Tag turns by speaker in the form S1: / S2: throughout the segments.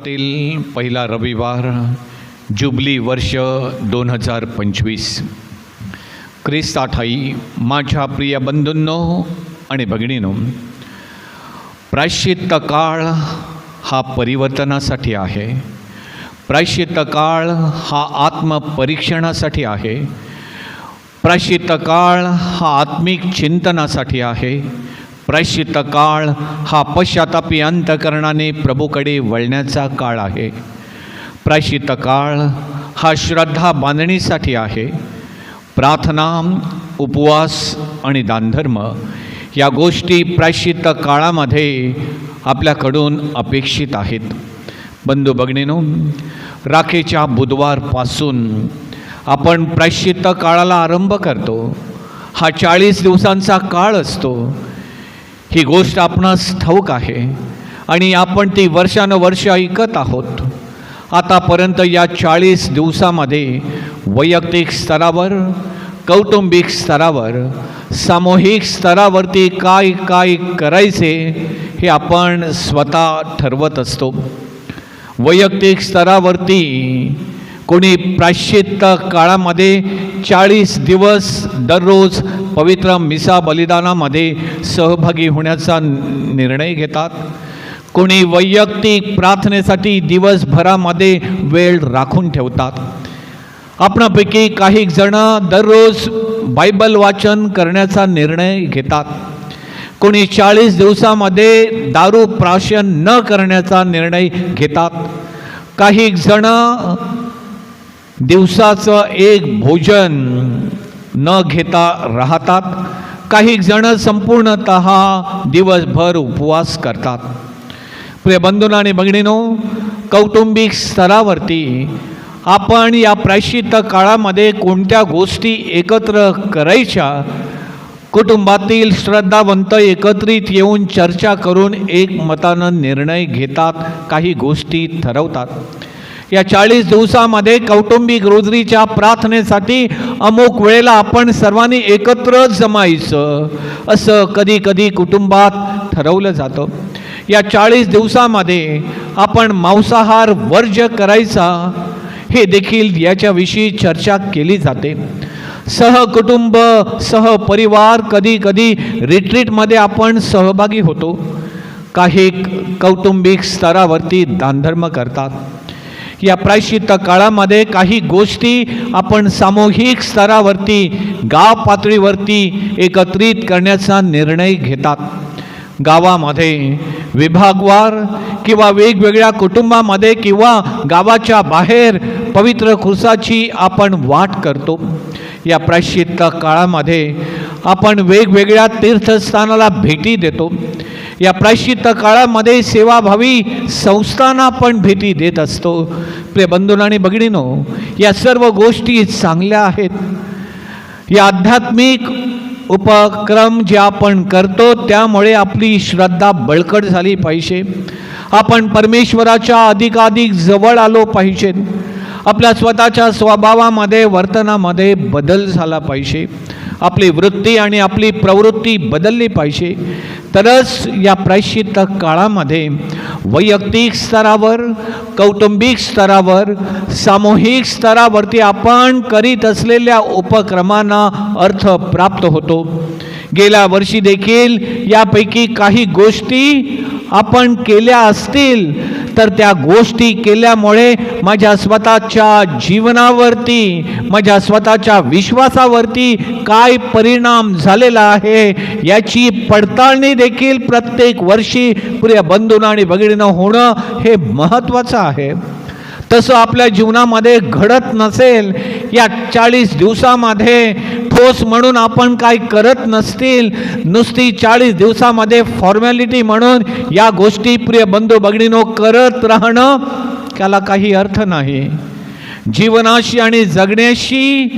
S1: वर्षातील पहिला रविवार जुबली वर्ष दोन हजार पंचवीस. ख्रिस्ता ठाई माझ्या प्रिय बंधूंनो आणि भगिनीनो प्रायश्चित्त काळ हा परिवर्तनासाठी आहे. प्रायश्चित्त काळ हा आत्मपरीक्षणासाठी आहे. प्रायश्चित्त काळ हा आत्मिक चिंतनासाठी आहे. प्रायश्चित्त काळ हा पश्चातापी अंतकरणाने प्रभूकडे वळण्याचा काळ आहे. प्रायश्चित्त काळ हा श्रद्धा बांधणीसाठी आहे. प्रार्थना उपवास आणि दानधर्म या गोष्टी प्रायश्चित्त काळामध्ये आपल्याकडून अपेक्षित आहेत. बंधू बघणेनो राखेच्या बुधवारपासून आपण प्रायश्चित्त काळाला आरंभ करतो. हा चाळीस दिवसांचा काळ असतो. ही गोष्ट आपणास ठाऊक आहे आणि आपण ती वर्षानुवर्ष ऐकत आहोत. आतापर्यंत या चाळीस दिवसामध्ये वैयक्तिक स्तरावर कौटुंबिक स्तरावर सामूहिक स्तरावरती काय काय करायचे हे आपण स्वतः ठरवत असतो. वैयक्तिक स्तरावरती कोणी प्राश्चित्त काळामध्ये चाळीस दिवस दररोज पवित्र मिसा बलिदानामध्ये सहभागी होण्याचा निर्णय घेतात. कोणी वैयक्तिक प्रार्थनेसाठी दिवसभरामध्ये वेळ राखून ठेवतात. आपणापैकी काही जण दररोज बायबल वाचन करण्याचा निर्णय घेतात. कोणी चाळीस दिवसामध्ये दारू प्राशन न करण्याचा निर्णय घेतात. काही जण दिवसाचं एक भोजन न घेता राहतात. काही जण संपूर्णत दिवसभर उपवास करतात. प्रिय बंधून आणि भगिनीनो कौटुंबिक स्तरावरती आपण या प्रायश्चित काळामध्ये कोणत्या गोष्टी एकत्र करायच्या कुटुंबातील श्रद्धावंत एकत्रित येऊन चर्चा करून एकमतानं निर्णय घेतात काही गोष्टी ठरवतात. या चाळीस दिवसामध्ये कौटुंबिक रोजरीच्या प्रार्थनेसाठी अमुक वेळेला आपण सर्वांनी एकत्र जमायचं. असं कधी कधी कुटुंबात ठरवलं जातं. या चाळीस दिवसामध्ये आपण मांसाहार वर्ज करायचा हे देखील याच्याविषयी चर्चा केली जाते. सहकुटुंब सहपरिवार कधी कधी रिट्रीटमध्ये आपण सहभागी होतो. काही कौटुंबिक स्तरावरती दानधर्म करतात. या प्रायश्चित्त काळामध्ये काही गोष्टी आपण सामूहिक स्तरावरती गाव पातळीवरती एकत्रित करण्याचा निर्णय घेतात. गावामध्ये विभागवार किंवा वेगवेगळ्या कुटुंबामध्ये किंवा गावाच्या बाहेर पवित्र खुसाची आपण वाट करतो. या प्रायश्चित्त काळामध्ये आपण वेगवेगळ्या तीर्थस्थानाला भेटी देतो. या प्रायश्चित्त काळामध्ये सेवाभावी संस्थांना आपण भेटी देत असतो. प्रे बंधून आणि भगिनीनो या सर्व गोष्टी चांगल्या आहेत. या आध्यात्मिक उपक्रम जे आपण करतो त्यामुळे आपली श्रद्धा बळकट झाली पाहिजे. आपण परमेश्वराच्या अधिकाधिक जवळ आलो पाहिजे. आपल्या स्वतःच्या स्वभावामध्ये वर्तनामध्ये बदल झाला पाहिजे. आपली वृत्ती आणि आपली प्रवृत्ती बदलली पाहिजे. तरच या प्रायश्चित्त काळामध्ये वैयक्तिक स्तरावर कौटुंबिक स्तरावर सामूहिक स्तरावरती आपण करीत असलेल्या उपक्रमांना अर्थ प्राप्त होतो. गेल्या वर्षी देखील यापैकी काही गोष्टी आपण केल्या असतील तर त्या गोष्टी केल्यामुळे माझ्या स्वतःच्या जीवनावरती माझ्या स्वतःच्या विश्वासावरती काय परिणाम झालेला आहे याची पडताळणी देखील प्रत्येक वर्षी प्रिय बंधून आणि भगिनीनं होणं हे महत्त्वाचं आहे. तसं आपल्या जीवनामध्ये घडत नसेल या चाळीस दिवसामध्ये ठोस म्हणून आपण काय करत नसतील. नुसती चाळीस दिवसामध्ये फॉर्मॅलिटी म्हणून या गोष्टी प्रिय बंधू भगिनीनो करत राहणं त्याला काही अर्थ नाही. जीवनाशी आणि जगण्याशी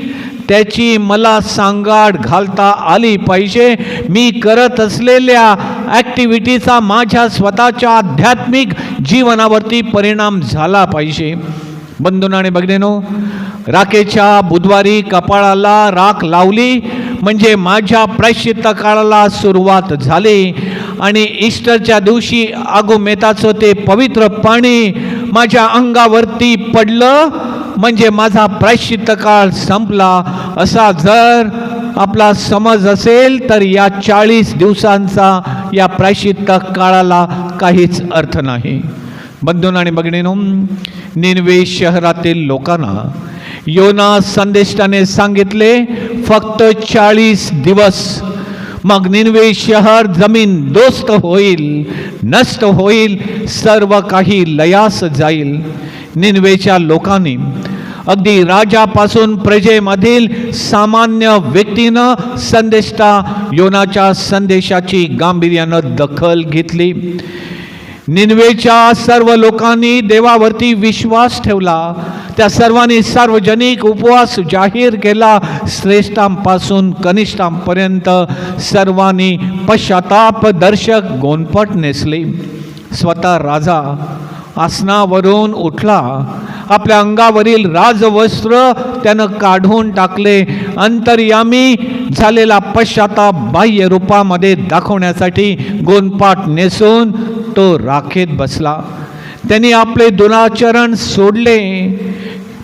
S1: त्याची मला सांगाड घालता आली पाहिजे. मी करत असलेल्या ॲक्टिव्हिटीचा माझ्या स्वतःच्या आध्यात्मिक जीवनावरती परिणाम झाला पाहिजे. बंधून आणि भगिनीनो राखेच्या बुधवारी कपाळाला राख लावली म्हणजे माझ्या प्रायश्चित्त काळाला सुरुवात झाली. आणि ईस्टरच्या दिवशी आगोमेताचं ते पवित्र पाणी माझ्या अंगावरती पडलं म्हणजे माझा प्रायश्चित्त काळ संपला. असा जर आपला समज असेल तर या चाळीस दिवसांचा या प्रायश्चित्त काळाला काहीच अर्थ नाही. बंधून आणि बघणीनो निनवे शहरातील लोकांना योना संदेष्टाने सांगितले फक्त चाळीस दिवस. मग निनवे शहर जमीन दोस्त होईल नष्ट होईल सर्व काही लयास जाईल. निनवेच्या लोकांनी अगदी राजापासून प्रजेमधील सामान्य व्यक्तीनं संदेष्टा योनाच्या संदेशाची गांभीर्यानं दखल घेतली. निन्वेच्या सर्व लोकांनी देवावरती विश्वास ठेवला. त्या सर्वांनी सार्वजनिक उपवास जाहीर केला. श्रेष्ठांपासून कनिष्ठांपर्यंत सर्वांनी पश्चाताप दर्शक गोंदपट नेसले. स्वतः राजा आसनावरून उठला. आपल्या अंगावरील राजवस्त्र त्यानं काढून टाकले. अंतर्यामी झालेला पश्चाताप बाह्य रूपामध्ये दाखवण्यासाठी गोंदपाट नेसून तो राखेत बसला. त्यांनी आपले दुराचरण सोडले.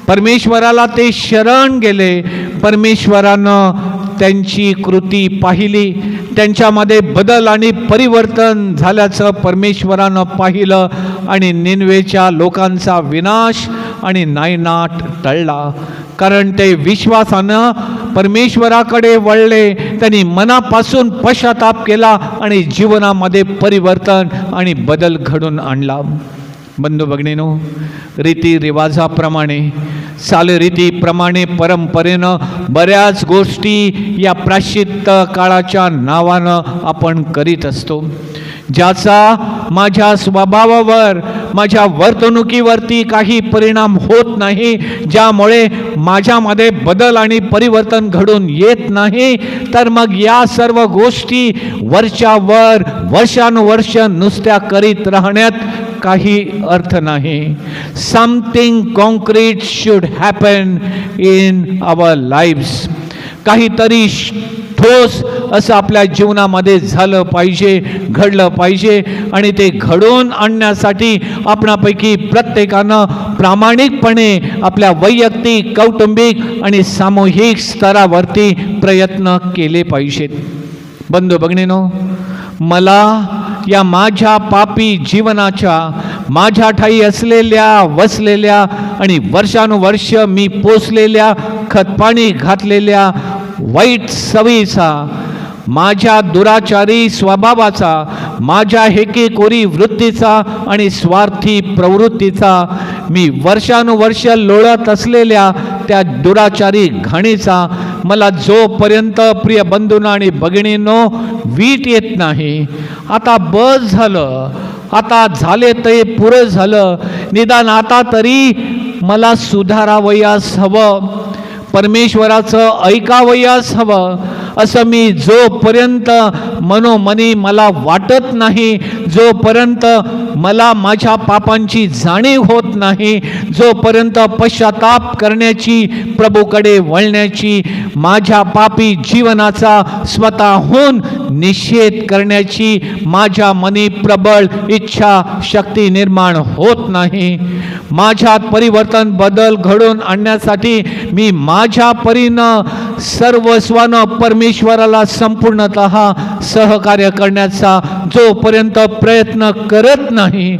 S1: परमेश्वराला ते शरण गेले. परमेश्वरानं त्यांची कृती पाहिली. त्यांच्यामध्ये बदल आणि परिवर्तन झाल्याचं परमेश्वरानं पाहिलं आणि निनवेच्या लोकांचा विनाश आणि नायनाट टळला. कारण ते विश्वासानं परमेश्वराकडे वळले त्यांनी मनापासून पश्चाताप केला आणि जीवनामध्ये परिवर्तन आणि बदल घडून आणला. बंधू भगिनीनो रीतिरिवाजाप्रमाणे चालरीतीप्रमाणे परंपरेनं बऱ्याच गोष्टी या प्राशित्त काळाच्या नावानं आपण करीत असतो. ज्याचा माझ्या स्वभावावर माझ्या वर्तणुकीवरती काही परिणाम होत नाही ज्यामुळे माझ्यामध्ये बदल आणि परिवर्तन घडून येत नाही तर मग या सर्व गोष्टी वरच्यावर वर्षानुवर्ष नुसत्या करीत राहण्यात काही अर्थ नाही. Something concrete should happen in our life's काहीतरी ठोस असं आपल्या जीवनामध्ये झालं पाहिजे घडलं पाहिजे आणि ते घडवून आणण्यासाठी आपणापैकी प्रत्येकानं प्रामाणिकपणे आपल्या वैयक्तिक कौटुंबिक आणि सामूहिक स्तरावरती प्रयत्न केले पाहिजेत. बंधू बघणेनो मला या माझ्या पापी जीवनाच्या माझ्या ठाई असलेल्या वसलेल्या आणि वर्षानुवर्ष मी पोचलेल्या खतपाणी घातलेल्या वाईट सवयीचा माझ्या दुराचारी स्वभावाचा माझ्या हेकेकोरी वृत्तीचा आणि स्वार्थी प्रवृत्तीचा मी वर्षानुवर्ष लोळत असलेल्या त्या दुराचारी घाणीचा मला जोपर्यंत प्रिय बंधूंना आणि भगिनींनो वीट येत नाही आता बस झालं आता झाले ते पुरं झालं निदान आता तरी मला सुधारावयास हवं परमेश्वराचं ऐकावयास हवं असं मी जोपर्यंत मनोमनी मला वाटत नाही. जोपर्यंत मला माझ्या पापांची जाणीव होत नाही जोपर्यंत पश्चाताप करण्याची प्रभूकडे वळण्याची माझ्या पापी जीवनाचा स्वतःहून निषेध करण्याची माझ्या मनी प्रबळ इच्छा शक्ती निर्माण होत नाही. माझ्यात परिवर्तन बदल घडून आणण्यासाठी मी माझ्या परीनं सर्वस्वानं परमेश्वराला संपूर्णत सहकार्य करण्याचा जोपर्यंत प्रयत्न करत नाही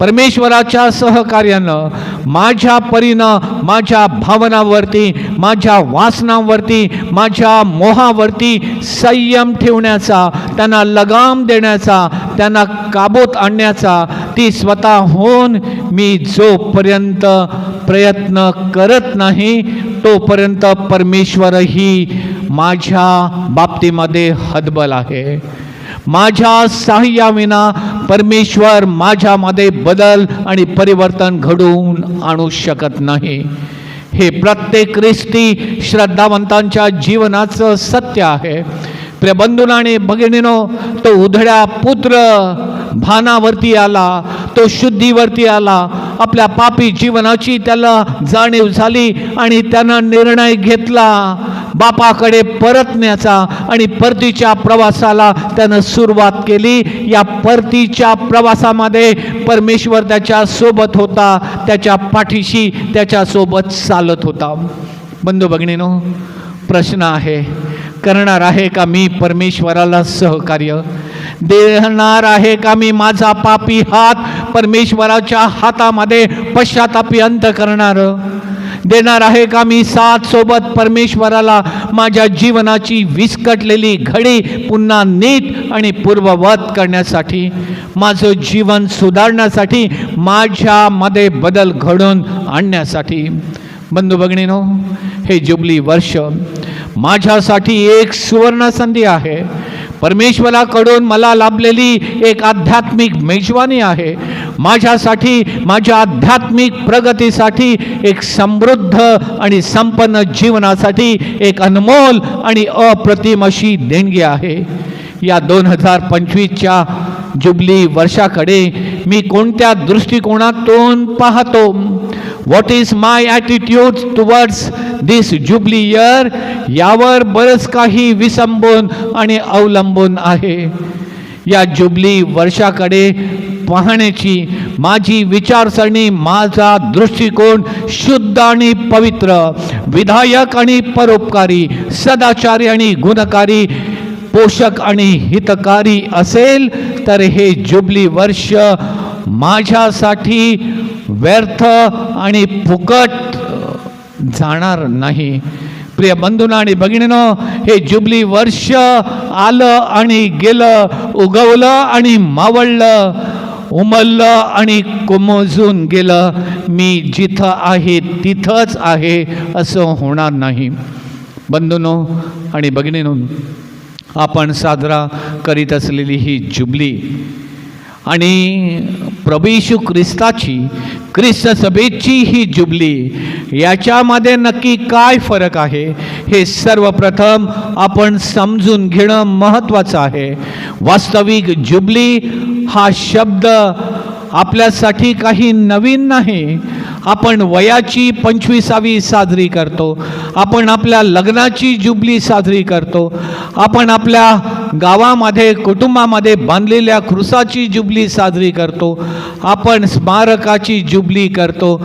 S1: परमेश्वराच्या सहकार्यानं माझ्या परीनं माझ्या भावनावरती माझ्या वासनांवरती माझ्या मोहावरती संयम ठेवण्याचा त्यांना लगाम देण्याचा त्यांना काबूत आणण्याचा ती स्वतःहून मी जोपर्यंत प्रयत्न करत नाही तोपर्यंत परमेश्वरही माझ्या बाबतीमध्ये हदबल आहे. माझ्या सहाय्याविना परमेश्वर माझ्यामध्ये बदल आणि परिवर्तन घडवून आणू शकत नाही. हे प्रत्येक ख्रिस्ती श्रद्धावंतांच्या जीवनाचं सत्य आहे. प्रियबंधूंना आणि भगिनीनो तो उधड्या पुत्र भानावरती आला तो शुद्धीवरती आला. आपल्या पापी जीवनाची त्याला जाणीव झाली आणि त्यानं निर्णय घेतला. बापाकडे परतण्याचा आणि परतीच्या प्रवासाला त्यानं सुरुवात केली. या परतीच्या प्रवासामध्ये परमेश्वर त्याच्या सोबत होता त्याच्या पाठीशी त्याच्यासोबत चालत होता. बंधू भगिनीनो प्रश्न आहे करणार आहे का मी परमेश्वराला सहकार्य? देणार आहे का मी माझा पापी हात? परमेश्वराच्या हातामध्ये पश्चातापी अंत करणार. देणार आहे का मी साथ सोबत परमेश्वराला? माझ्या जीवनाची विस्कटलेली घडी पुन्हा नीट आणि पूर्ववत करण्यासाठी माझं जीवन सुधारण्यासाठी माझ्यामध्ये बदल घडून आणण्यासाठी. बंधू भगिनीनो हे जुबली वर्ष माझ्यासाठी एक सुवर्ण संधी आहे. परमेश्वराकडून मला लाभलेली एक आध्यात्मिक मेजवानी आहे. माझ्यासाठी माझ्या आध्यात्मिक प्रगतीसाठी एक समृद्ध आणि संपन्न जीवनासाठी एक अनमोल आणि अप्रतिम अशी देणगी आहे. या दोन हजार पंचवीसच्या जुबली वर्षाकडे मी कोणत्या दृष्टिकोनातून पाहतो? What is my attitude towards this jubilee year यावर बरंच काही विसंबून आणि अवलंबून आहे. या जुबली वर्षाकडे पाहण्याची माझी विचारसरणी माझा दृष्टिकोन शुद्ध आणि पवित्र विधायक आणि परोपकारी सदाचारी आणि गुणकारी पोषक आणि हितकारी असेल तर हे जुबली वर्ष माझ्यासाठी व्यर्थ आणि फुकट जाणार नाही. प्रिय बंधूंना आणि भगिनीनो हे जुबली वर्ष आलं आणि गेलं उगवलं आणि मावळलं उमललं आणि कोमजून गेलं. मी जिथं आहे तिथंच आहे असं होणार नाही. बंधूनो आणि भगिनीनो आपण साजरा करीत असलेली ही जुबली. आणि प्रभू ख्रिस्ताची ख्रिस्त सभेची ही जुबली याच्यामध्ये नक्की काय फरक आहे हे सर्वप्रथम आपण समजून घेणं महत्त्वाचं आहे. वास्तविक जुबली हा शब्द आपल्यासाठी काही नवीन नाही आपण वयाची पंचवीसावी साजरी करतो. आपण आपल्या लग्नाची जुबली साजरी करतो. आपण आपल्या गावामध्ये कुटुंबामध्ये बांधलेल्या खुरसाची जुबली साजरी करतो. आपण स्मारकाची जुबली करतो.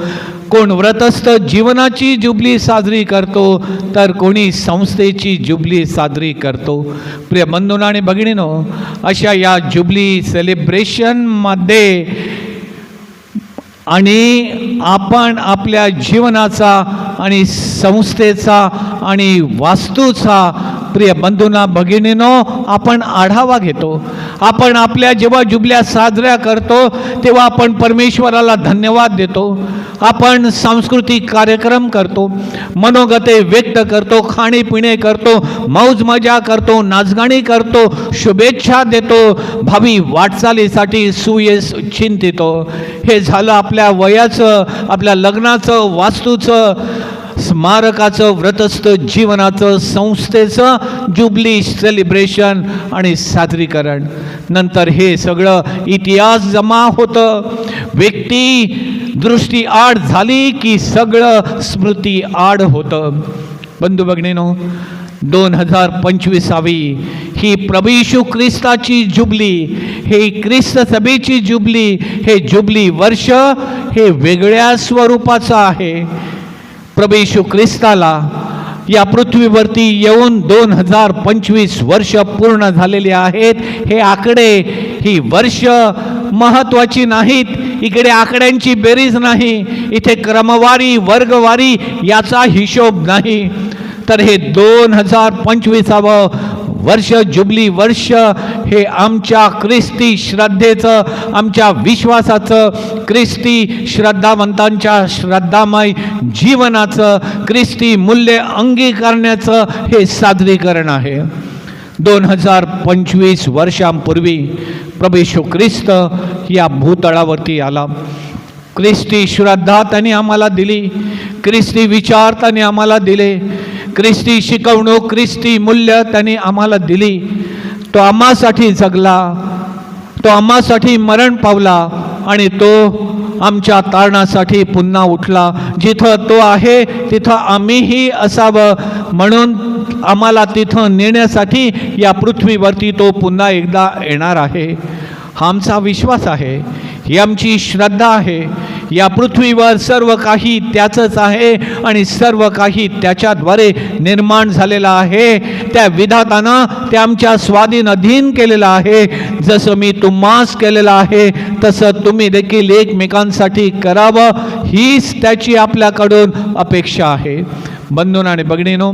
S1: कोण व्रतस्थ जीवनाची जुबली साजरी करतो तर कोणी संस्थेची जुबली साजरी करतो. प्रिय बंधूंनो आणि भगिनीनो अशा या जुबली सेलिब्रेशनमध्ये आणि आपण आपल्या जीवनाचा आणि संस्थेचा आणि वास्तूचा प्रिय बंधूंना भगिनीनो आपण आढावा घेतो. आपण आपल्या जेव्हा जुबल्या साजऱ्या करतो तेव्हा आपण परमेश्वराला धन्यवाद देतो. आपण सांस्कृतिक कार्यक्रम करतो मनोगते व्यक्त करतो खाणेपिणे करतो मौज मजा करतो नाचगाणी करतो शुभेच्छा देतो भावी वाटचालीसाठी सुयश चिंतितो. हे झालं आपल्या वयाचं आपल्या लग्नाचं वास्तूचं स्मारकाचं व्रतस्थ जीवनाचं संस्थेचं जुबली सेलिब्रेशन आणि सादरीकरण. नंतर हे सगळं इतिहास जमा होतं. व्यक्ती दृष्टी आड झाली की सगळं स्मृती आड होतं. बंधू बघणीनो दोन हजार पंचवीसावी ही प्रभू ख्रिस्ताची जुबली हे ख्रिस्त सभेची जुबली हे जुबली वर्ष हे वेगळ्या स्वरूपाचं आहे. प्रभू येशू ख्रिस्ताला या पृथ्वीवरती येऊन दोन हजार पंचवीस वर्ष पूर्ण झालेली आहेत. हे आकडे ही वर्ष महत्त्वाची नाहीत. इकडे आकड्यांची बेरीज नाही. इथे क्रमवारी वर्गवारी याचा हिशोब नाही. तर हे दोन हजार पंचवीसावं वर्ष जुबली वर्ष हे आमच्या ख्रिस्ती श्रद्धेचं आमच्या विश्वासाचं ख्रिस्ती श्रद्धावंतांच्या श्रद्धामय जीवनाचं ख्रिस्ती मूल्य अंगीकारण्याचं हे सादरीकरण आहे. दोन हजार पंचवीस वर्षांपूर्वी प्रभेशू ख्रिस्त या भूतळावरती आला. ख्रिस्ती श्रद्धा त्यांनी आम्हाला दिली. ख्रिस्ती विचार त्यांनी आम्हाला दिले. ख्रिस्ती शिकवणूक ख्रिस्ती मूल्य त्यांनी आम्हाला दिली. तो आम्हासाठी जगला तो आम्हासाठी मरण पावला आणि तो आमच्या तारणासाठी पुन्हा उठला. जिथं तो आहे तिथं आम्हीही असावं म्हणून आम्हाला तिथं नेण्यासाठी या पृथ्वीवरती तो पुन्हा एकदा येणार आहे. हा आमचा विश्वास आहे. ही आमची श्रद्धा आहे. या पृथ्वीवर सर्व काही त्याचंच आहे आणि सर्व काही त्याच्याद्वारे निर्माण झालेलं आहे. त्या विधातानं ते आमच्या स्वाधीन अधीन केलेलं आहे. जसं मी तुम्हास केलेलं आहे तसं तुम्ही देखील एकमेकांसाठी करावं. हीच त्याची आपल्याकडून अपेक्षा आहे. बंधून आणि बघणीनो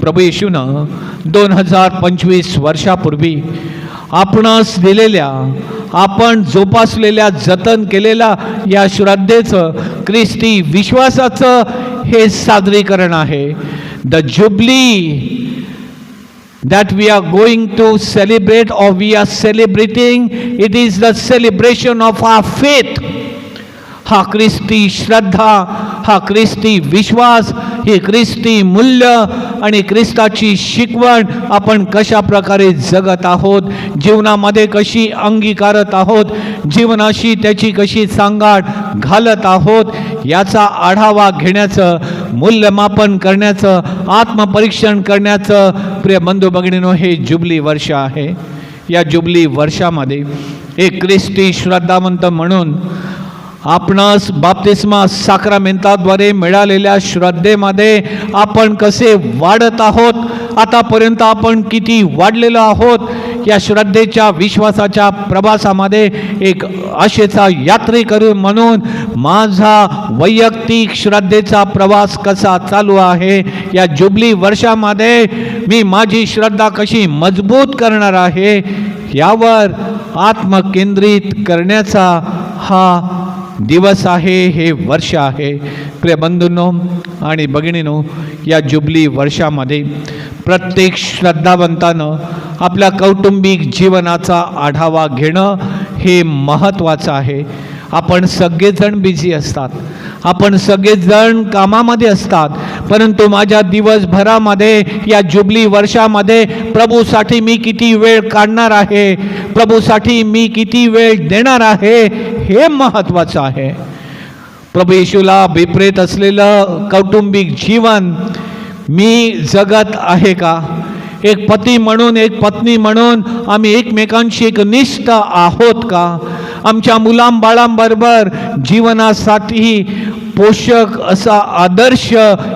S1: प्रभू येशूनं दोन हजार पंचवीस वर्षापूर्वी आपणास दिलेल्या आपण जोपासलेल्या जतन केलेल्या या श्रद्धेचं ख्रिस्ती विश्वासाचं हे सादरीकरण आहे. The jubilee that we are going to celebrate or we are celebrating it is the celebration of our faith हा ख्रिस्ती श्रद्धा हा ख्रिस्ती विश्वास ही ख्रिस्ती मूल्य आणि ख्रिस्ताची शिकवण आपण कशा प्रकारे जगत आहोत जीवनामध्ये कशी अंगीकारत आहोत जीवनाशी त्याची कशी सांगाड घालत आहोत याचा आढावा घेण्याचं मूल्यमापन करण्याचं आत्मपरीक्षण करण्याचं प्रिय बंधू भगिनीनो हे जुबली वर्ष आहे. या जुबली वर्षामध्ये एक ख्रिस्ती श्रद्धावंत म्हणून आपणास बाप्तिस्मा साक्रामेंताद्वारे मिळालेल्या श्रद्धेमध्ये आपण कसे वाढत आहोत? आतापर्यंत आपण किती वाढलेलो आहोत? या श्रद्धेच्या विश्वासाच्या प्रवासामध्ये एक आशेचा यात्रेकरू म्हणून माझा वैयक्तिक श्रद्धेचा प्रवास कसा चालू आहे? या जुबली वर्षामध्ये मी माझी श्रद्धा कशी मजबूत करणार आहे? यावर आत्मकेंद्रित करण्याचा हा दिवस आहे हे वर्ष आहे. प्रिय बंधूंनो आणि भगिनीनो या जुबली वर्षामध्ये प्रत्येक श्रद्धावंतानं आपल्या कौटुंबिक जीवनाचा आढावा घेणं हे महत्त्वाचं आहे. आपण सगळेजण बिझी असतात. आपण सगळेजण कामामध्ये असतात. परंतु माझ्या दिवसभरामध्ये या जुबली वर्षामध्ये प्रभूसाठी मी किती वेळ काढणार आहे? प्रभूसाठी मी किती वेळ देणार आहे? हे महत्त्वाचं आहे. प्रभू येशूला विपरीत असलेलं कौटुंबिक जीवन मी जगत आहे का? एक पती म्हणून एक पत्नी म्हणून आम्ही एकमेकांशी एक निष्ठ आहोत का? आमच्या मुलांबाळांबरोबर जीवनासाठी पोषक असा आदर्श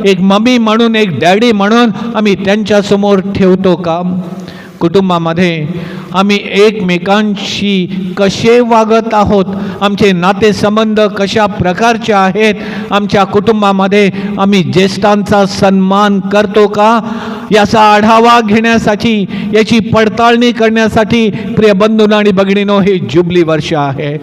S1: एक मम्मी म्हणून एक डॅडी म्हणून आम्ही त्यांच्यासमोर ठेवतो का कुटुंबामध्ये आम्ही एकमेकांशी कसे वागत आहोत? आमचे नातेसंबंध कशा प्रकारचे आहेत? आमच्या कुटुंबामध्ये आम्ही ज्येष्ठांचा सन्मान करतो का? याचा आढावा घेण्यासाठी याची पडताळणी करण्यासाठी प्रिय बंधून आणि भगिनीनो हे जुबली वर्ष आहे.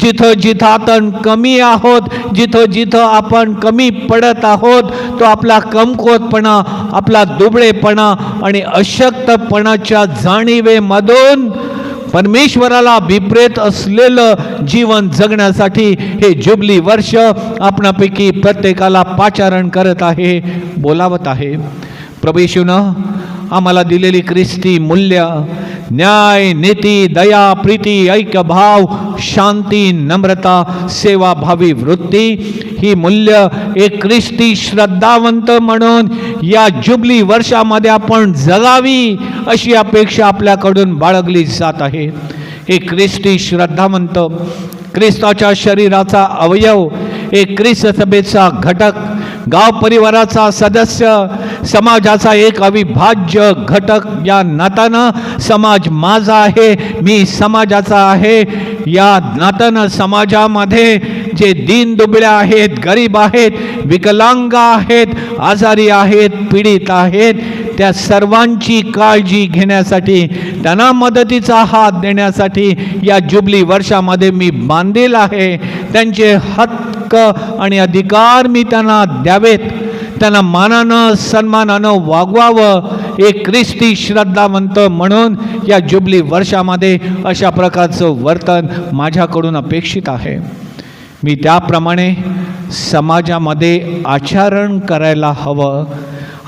S1: जिथं जिथं आपण कमी आहोत जिथं जिथं आपण कमी पडत आहोत तो आपला कमकुवतपणा आपला दुबळेपणा आणि अशक्तपणाच्या जाणीवेमधून परमेश्वराला विपरीत असलेलं जीवन जगण्यासाठी हे जुबली वर्ष आपणापैकी प्रत्येकाला पाचारण करत आहे बोलावत आहे. प्रभेशून आम्हाला दिलेली ख्रिस्ती मूल्य न्याय नीती दया प्रीती ऐक्य भाव शांती नम्रता सेवाभावी वृत्ती ही मूल्य एक ख्रिस्ती श्रद्धावंत म्हणून या जुबली वर्षामध्ये आपण जगावी अशी अपेक्षा आपल्याकडून बाळगली जात आहे. एक ख्रिस्ती श्रद्धावंत ख्रिस्ताच्या शरीराचा अवयव एक ख्रिस्त सभेचा घटक गाव परिवाराचा सदस्य समाजाचा एक अविभाज्य घटक या नात्यानं समाज माझा आहे मी समाजाचा आहे. या नात्यानं समाजामध्ये जे दीन दुबळे आहेत गरीब आहेत विकलांग आहेत आजारी आहेत पीडित आहेत त्या सर्वांची काळजी घेण्यासाठी त्यांना मदतीचा हात देण्यासाठी या जुबली वर्षामध्ये मी बांधील आहे. त्यांचे हक्क आणि अधिकार मी त्यांना द्यावेत. त्यांना मानानं सन्मानानं वागवावं. एक ख्रिस्ती श्रद्धावंत म्हणून या जुबली वर्षामध्ये अशा प्रकारचं वर्तन माझ्याकडून अपेक्षित आहे. मी त्याप्रमाणे समाजामध्ये आचरण करायला हवं.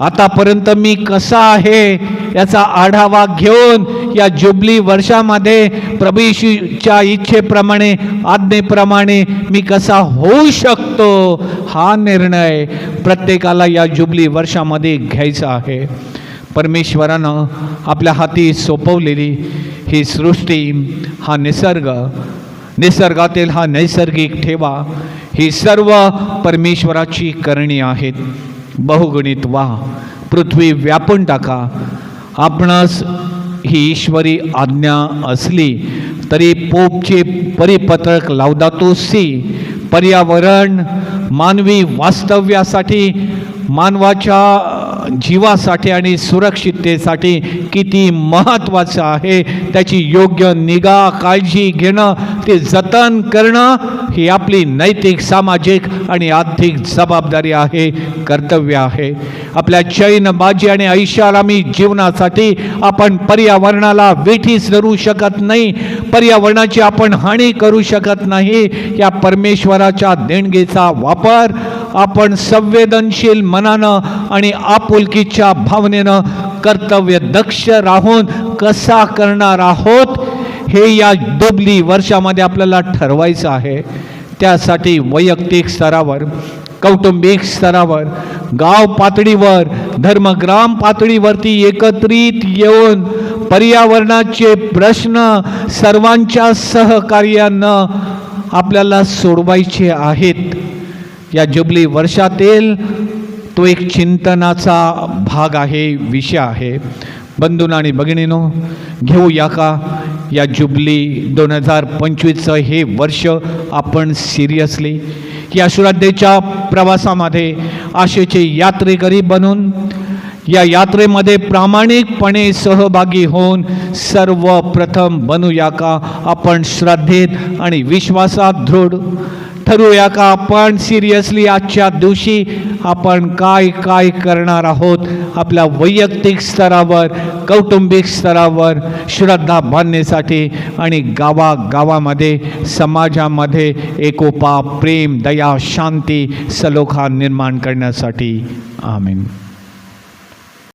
S1: आतापर्यंत मी कसा आहे याचा आढावा घेऊन या जुबली वर्षामध्ये प्रभू येशूच्या इच्छेप्रमाणे आज्ञेप्रमाणे मी कसा होऊ शकतो हा निर्णय प्रत्येकाला या जुबली वर्षामध्ये घ्यायचा आहे. परमेश्वरानं आपल्या हाती सोपवलेली ही सृष्टी हा निसर्ग निसर्गातील हा नैसर्गिक ठेवा ही सर्व परमेश्वराची करणी आहेत. बहुगुणित वा पृथ्वी व्यापून टाका. आपणास ही ईश्वरी आज्ञा असली तरी पोपचे परिपत्रक लावदातो सी पर्यावरण मानवी वास्तव्यासाठी मानवाच्या जीवासाठी आणि सुरक्षिततेसाठी किती महत्त्वाचं आहे त्याची योग्य निगा काळजी घेणं ते जतन करणं ही आपली नैतिक सामाजिक आणि आर्थिक जबाबदारी आहे कर्तव्य आहे. आपल्या चैन बाजी आणि ऐशारामी जीवनासाठी आपण पर्यावरणाला वेठीस धरू शकत नाही पर्यावरणाची आपण हानी करू शकत नाही. या परमेश्वराच्या देणगीचा वापर आपण संवेदनशील मनानं आणि आपुलकीच्या भावनेनं कर्तव्य दक्ष राहून कसा करणार आहोत? हे या डुबली वर्षामध्ये आपल्याला ठरवायचं आहे. त्यासाठी वैयक्तिक स्तरावर कौटुंबिक स्तरावर गाव पातळीवर धर्मग्राम पातळीवरती एकत्रित येऊन पर्यावरणाचे प्रश्न सर्वांच्या सहकार्यानं आपल्याला सोडवायचे आहेत. या जुबली वर्षातील तो एक चिंतनाचा भाग आहे विषय आहे. बंधून आणि भगिनीनो घेऊया का? या जुबली दोन हजार पंचवीसचं हे वर्ष आपण सिरियसली या श्रद्धेच्या प्रवासामध्ये आशेचे यात्रेकरी बनून या यात्रेमध्ये प्रामाणिकपणे सहभागी होऊन सर्वप्रथम बनूया का आपण श्रद्धेत आणि विश्वासात दृढ ठरवूया का आपण सिरियसली आजच्या दिवशी आपण काय काय करणार आहोत? आपल्या वैयक्तिक स्तरावर कौटुंबिक स्तरावर श्रद्धा बांधण्यासाठी आणि गावागावामध्ये समाजामध्ये एकोपा प्रेम दया शांती सलोखा निर्माण करण्यासाठी. आमीन.